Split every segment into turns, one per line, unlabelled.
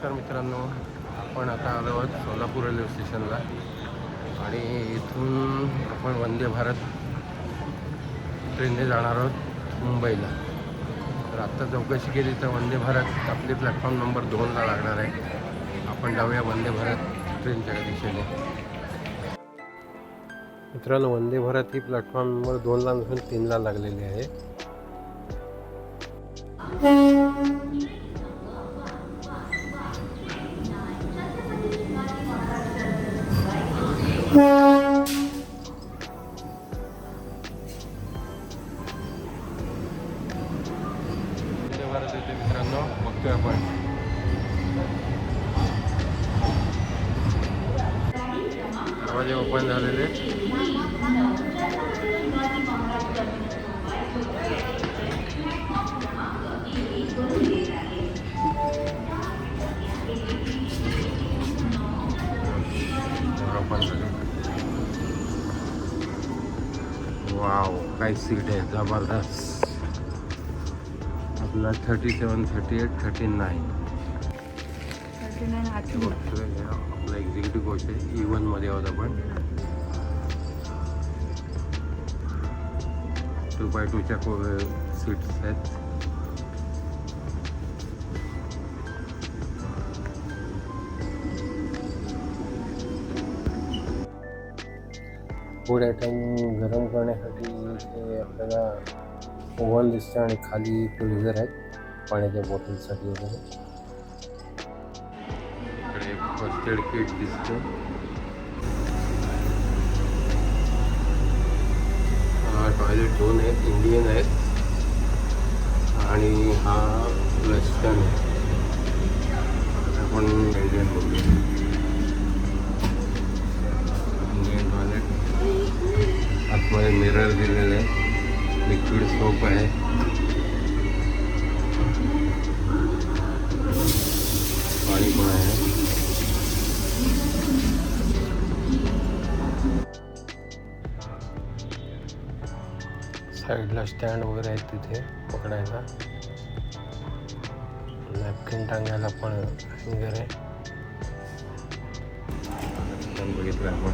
नमस्कार मित्रांनो. आपण आता आलो आहोत सोलापूर रेल्वे स्टेशनला. आणि इथून आपण वंदे भारत ट्रेनने जाणार आहोत मुंबईला. तर आत्ता चौकशी केली तर वंदे भारत आपली प्लॅटफॉर्म नंबर दोनला लागणार आहे. आपण जाऊया वंदे भारत ट्रेनच्या दिशेने. मित्रांनो वंदे भारत ही प्लॅटफॉर्म नंबर दोनला नसून तीनला लागलेली आहे. मित्रांनो बघतोय आपण दरवाजे ओपन झालेले ओपन झाले वाव काय सीट आहे जबरदस्त. आपला thirty seven thirty eight thirty nine आपला एक्झिक्युटिव्ह कोच आहे ई मध्ये आहोत आपण. टू बाय टूच्या को सीट्स आहेत. फूड आयटम गरम करण्यासाठी इथे आपल्याला ओव्हन दिसतं आणि खाली फ्रीझर आहेत पाण्याच्या बॉटलसाठी वगैरे. इकडे फर्स्ट एड किट दिसतं टॉयलेट दोन आहेत इंडियन आहेत. आणि हा वेस्टर्न आहे. आपण लिक्विड सोप आहे. पाणी पण आहे. साईडला स्टँड वगैरे आहेत तिथे पकडायला. नॅपकिन टांगायला पण पण बघितलं आपण.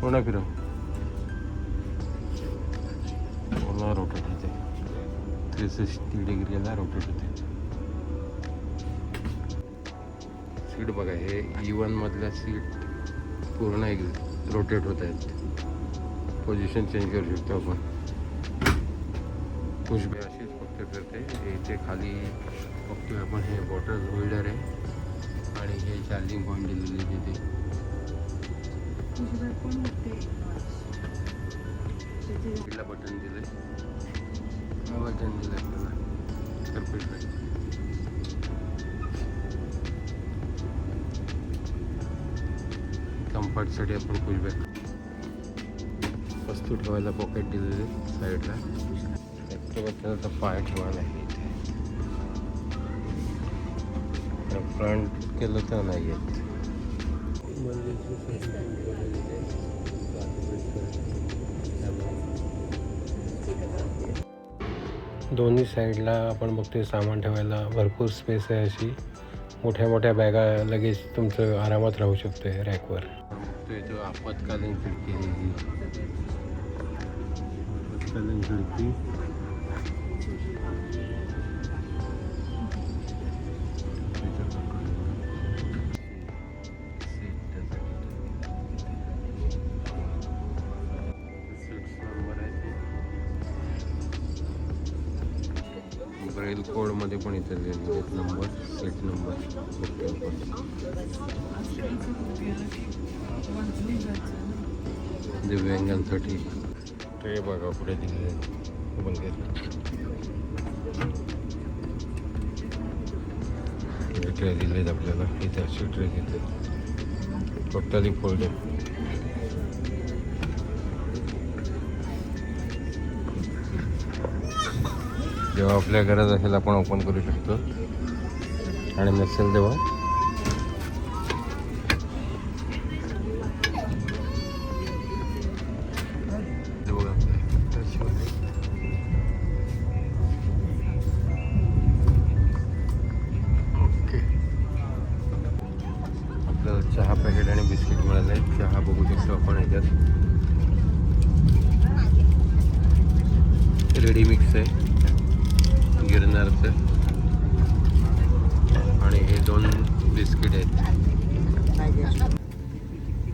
पूर्ण फिरव पूर्ण रोटेट होते. थ्री डिग्रीला रोटेट होते. सीट बघा हे e ई मधल्या सीट पूर्ण एक रोटेट होत आहेत. पोझिशन चेंज करू शकतो आपण. पुशबे अशीच फक्त फिरते इथे खाली बघतोय आपण हे बॉटल होल्डर आहे. आणि हे चार्जिंग पॉईंट दिलेले तिथे तिला बटन दिले बटन दिलं आपल्याला सर्किट कम्फर्टसाठी आपण पुशबॅक वस्तू ठेवायला पॉकेट दिलेले साईडला त्याचा पाय ठेवायला आहे इथे. फ्रंट केलं तर नाही येत. दोन्ही साईडला आपण बघतोय सामान ठेवायला. भरपूर स्पेस आहे अशी. मोठ्या मोठ्या बॅगा लगेच तुमचं आरामात राहू शकतोय रॅकवर. बघतोय तो आपत्कालीन खिडकी. आपत्कालीन खिडकी. रेल कोडमध्ये पण इथे लिहिलेले आहेत. नंबर सीट नंबर दिव्यांगांसाठी ट्रे बघा पुढे दिलेले आहेत बघितलं ट्रे दिले आहेत आपल्याला. इथे अशी ट्रे दिले टोटली फोल्डेड जेव्हा आपल्या गरज असेल आपण ओपन करू शकतो. आणि नसेल तेव्हा. ओके. आपल्याला चहा पॅकेट आणि बिस्किट मिळालं. आहे चहा बघू शकतो आपण ह्याच्यात रेडी मिक्स आहे. गिरनारचं. आणि हे दोन बिस्किट आहेत.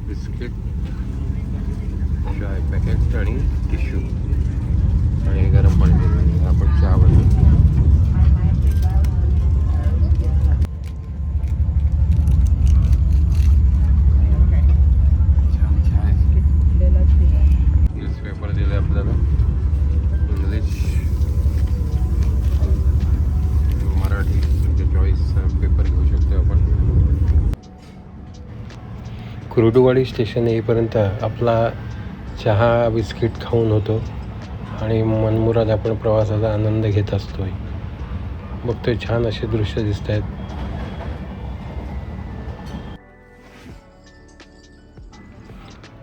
बिस्किट चाय पॅकेट आणि टिश्यू. आणि गरम पाणी आपण चहा बनवतो. कुर्डुवाडी स्टेशन येईपर्यंत आपला चहा बिस्किट खाऊन होतो आणि मनमुराद आपण प्रवासाचा आनंद घेत असतोय. बघतोय छान असे दृश्य दिसत आहेत.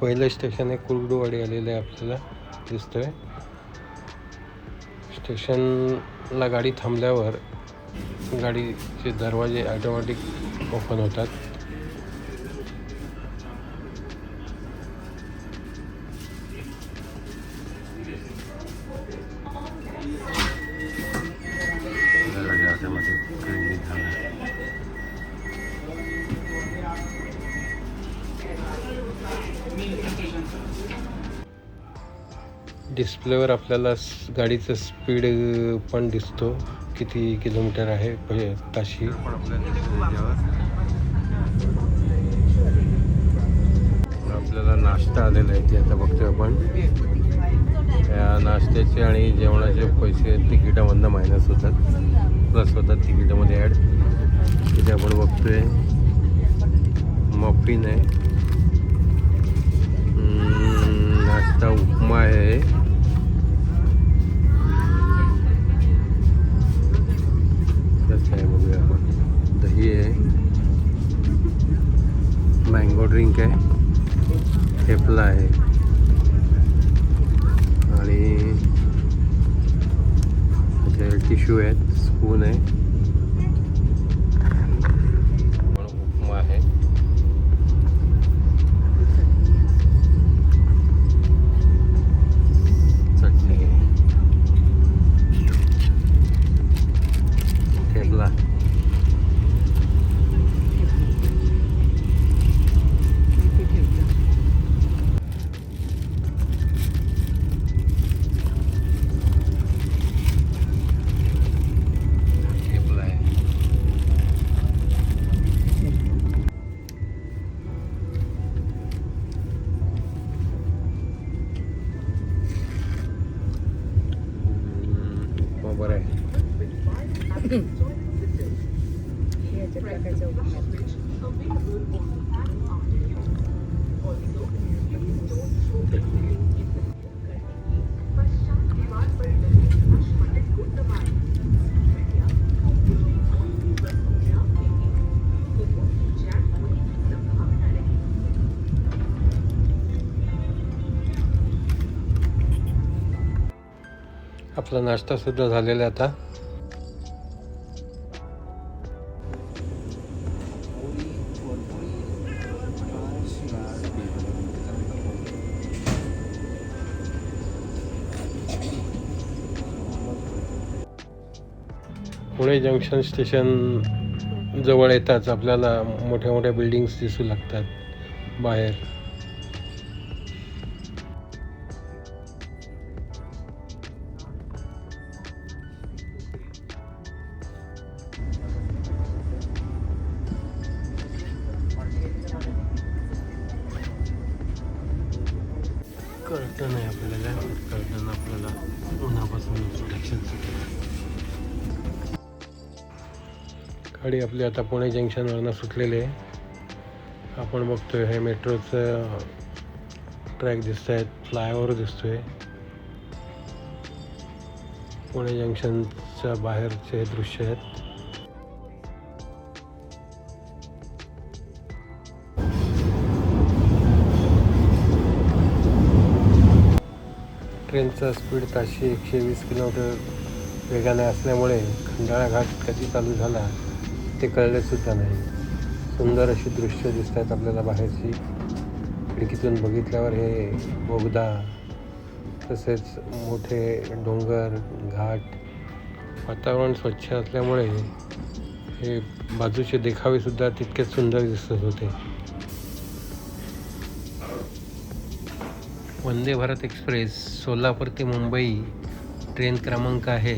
पहिलं स्टेशन हे कुर्डुवाडी आलेलं आहे आपल्याला दिसतोय. स्टेशनला गाडी थांबल्यावर गाडीचे दरवाजे ऑटोमॅटिक ओपन होतात. डिस्प्लेवर आपल्याला गाडीचं स्पीड पण दिसतो. किती किलोमीटर आहे ताशी? आपल्याला नाश्ता आलेला आहे ते आता बघतोय आपण. पैसे आणि जेवणाचे पैसे तिकिटामधनं मायनस होतात. प्लस होतात तिकिटामध्ये ॲड तिथे आपण बघतोय. मफिन आहे. नाश्ता उपमा आहे. कसं आहे बघूया आपण. दही आहे. मँगो ड्रिंक आहे. आपला नाश्ता सुद्धा झालेला आहे आता. पुणे जंक्शन स्टेशन जवळ येताच आपल्याला मोठ्या मोठ्या बिल्डिंग्स दिसू लागतात बाहेर. गाडी आपली आता पुणे जंक्शनवरनं सुटलेली आहे. आपण बघतोय हे मेट्रोचं ट्रॅक दिसत आहेत फ्लायओव्हर दिसतोय. पुणे जंक्शनच्या बाहेरचे हे दृश्य आहेत. ट्रेनचा स्पीड ताशी एकशे वीस किलोमीटर वेगाने असल्यामुळे खंडाळा घाट कधी चालू झाला? ते कळले सुद्धा नाही. सुंदर अशी दृश्य दिसत आहेत आपल्याला बाहेरची. खिडकीतून बघितल्यावर हे बोगदा तसेच मोठे डोंगर घाट वातावरण स्वच्छ असल्यामुळे हे बाजूचे देखावेसुद्धा तितकेच सुंदर दिसत होते. वंदे भारत एक्सप्रेस सोलापूर ते मुंबई ट्रेन क्रमांक आहे.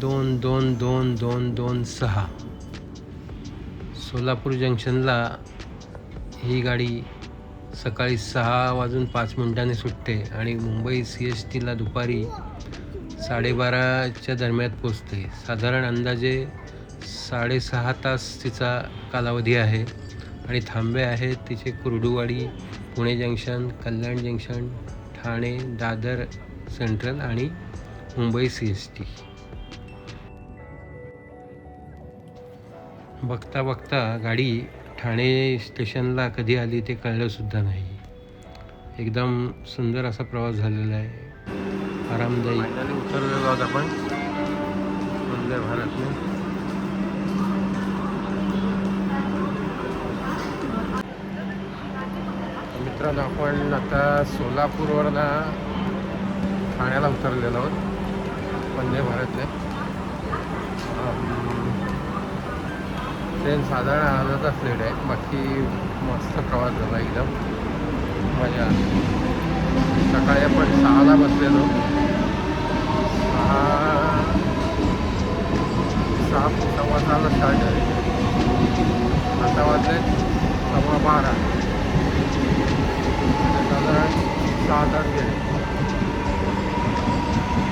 दोन दोन दोन दोन दोन सहा. सोलापूर जंक्शनला ही गाडी सकाळी सहा वाजून पाच मिनिटांनी सुटते आणि मुंबई सी एस टीला दुपारी साडेबाराच्या दरम्यान पोचते साधारण अंदाजे साडेसहा तास तिचा कालावधी आहे आणि थांबे आहेत तिचे Kurduwadi Pune junction Kalyan junction Thane Dadar central आणि मुंबई सी एस टी. बघता बघता गाडी ठाणे स्टेशनला कधी आली ते कळलंसुद्धा नाही. एकदम सुंदर असा प्रवास झालेला आहे. आरामदायी. उतरलेलो आहोत आपण वंदे भारतने. मित्रांनो आपण आता सोलापूरवरनं ठाण्याला उतरलेलो आहोत. वंदे भारतने. ट्रेन साधारण अर्धा तास लेट आहे. बाकी मस्त प्रवास झाला एकदम. मजा आली. सकाळी आपण सहाला बसलेलो. सहा सहा सव्वा सहाला स्टार्ट झाले. आता वाजले सव्वा बारा. साधारण सहा तास गेले.